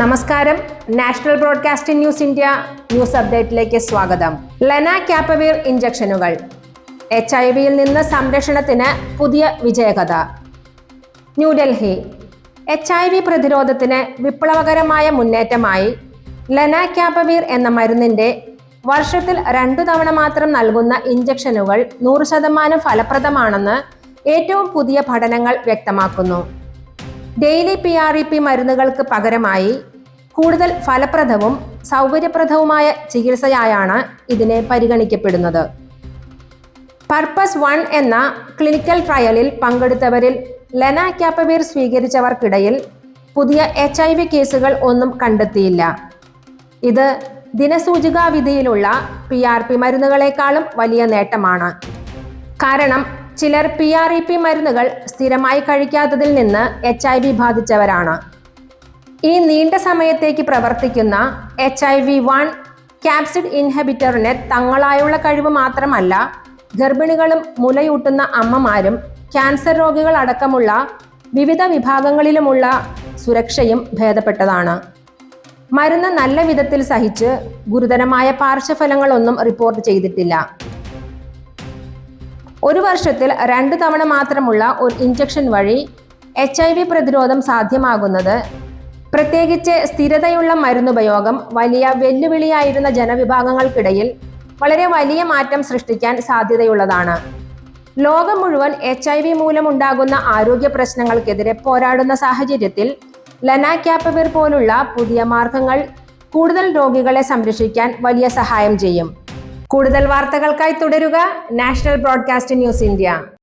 നമസ്കാരം. National broadcasting news India news അപ്ഡേറ്റിലേക്ക് സ്വാഗതം. ലെന ക്യാപ്പവീർ ഇഞ്ചക്ഷനുകൾ എച്ച് ഐ വിയിൽ നിന്ന് സംരക്ഷണത്തിന് പുതിയ വിജയകഥ. ന്യൂഡൽഹി. എച്ച് ഐ വി പ്രതിരോധത്തിന് വിപ്ലവകരമായ മുന്നേറ്റമായി ലെന ക്യാപ്പവീർ എന്ന മരുന്നിന്റെ വർഷത്തിൽ രണ്ടു തവണ മാത്രം നൽകുന്ന ഇഞ്ചക്ഷനുകൾ നൂറ് ശതമാനം ഫലപ്രദമാണെന്ന് ഏറ്റവും പുതിയ പഠനങ്ങൾ വ്യക്തമാക്കുന്നു. Daily P R E P മരുന്നുകൾക്ക് പകരമായി കൂടുതൽ ഫലപ്രദവും സൗകര്യപ്രദവുമായ ചികിത്സയായാണ് ഇതിനെ പരിഗണിക്കപ്പെടുന്നത്. പർപ്പസ് വൺ എന്ന ക്ലിനിക്കൽ ട്രയലിൽ പങ്കെടുത്തവരിൽ ലെന ക്യാപ്പവീർ സ്വീകരിച്ചവർക്കിടയിൽ പുതിയ എച്ച് ഐ വി കേസുകൾ ഒന്നും കണ്ടെത്തിയില്ല. ഇത് ദിനസൂചികാ വിധിയിലുള്ള പി ആർ പി മരുന്നുകളെക്കാളും വലിയ നേട്ടമാണ്. കാരണം ചിലർ പി ആർ ഇ പി മരുന്നുകൾ സ്ഥിരമായി കഴിക്കാത്തതിൽ നിന്ന് എച്ച് ഐ വി ബാധിച്ചവരാണ്. ഈ നീണ്ട സമയത്തേക്ക് പ്രവർത്തിക്കുന്ന H I V one capsid ഇൻഹബിറ്ററിന് തങ്ങളായുള്ള കഴിവ് മാത്രമല്ല ഗർഭിണികളും മുലയൂട്ടുന്ന അമ്മമാരും ക്യാൻസർ രോഗികൾ അടക്കമുള്ള വിവിധ വിഭാഗങ്ങളിലുമുള്ള സുരക്ഷയും ഭേദപ്പെട്ടതാണ്. മരുന്ന് നല്ല വിധത്തിൽ സഹിച്ച് ഗുരുതരമായ പാർശ്വഫലങ്ങളൊന്നും റിപ്പോർട്ട് ചെയ്തിട്ടില്ല. ഒരു വർഷത്തിൽ രണ്ട് തവണ മാത്രമുള്ള ഒരു ഇഞ്ചക്ഷൻ വഴി എച്ച് ഐ വി പ്രതിരോധം സാധ്യമാകുന്നത്. പ്രത്യേകിച്ച് സ്ഥിരതയുള്ള മരുന്നുപയോഗം വലിയ വെല്ലുവിളിയായിരുന്ന ജനവിഭാഗങ്ങൾക്കിടയിൽ വളരെ വലിയ മാറ്റം സൃഷ്ടിക്കാൻ സാധ്യതയുള്ളതാണ്. ലോകം മുഴുവൻ എച്ച് ഐ വി മൂലമുണ്ടാകുന്ന ആരോഗ്യ പ്രശ്നങ്ങൾക്കെതിരെ പോരാടുന്ന സാഹചര്യത്തിൽ ലനാക്യാപ്പവിർ പോലുള്ള പുതിയ മാർഗങ്ങൾ കൂടുതൽ രോഗികളെ സംരക്ഷിക്കാൻ വലിയ സഹായം ചെയ്യും. കൂടുതൽ വാർത്തകൾക്കായി തുടരുക നാഷണൽ ബ്രോഡ്കാസ്റ്റ് ന്യൂസ് ഇന്ത്യ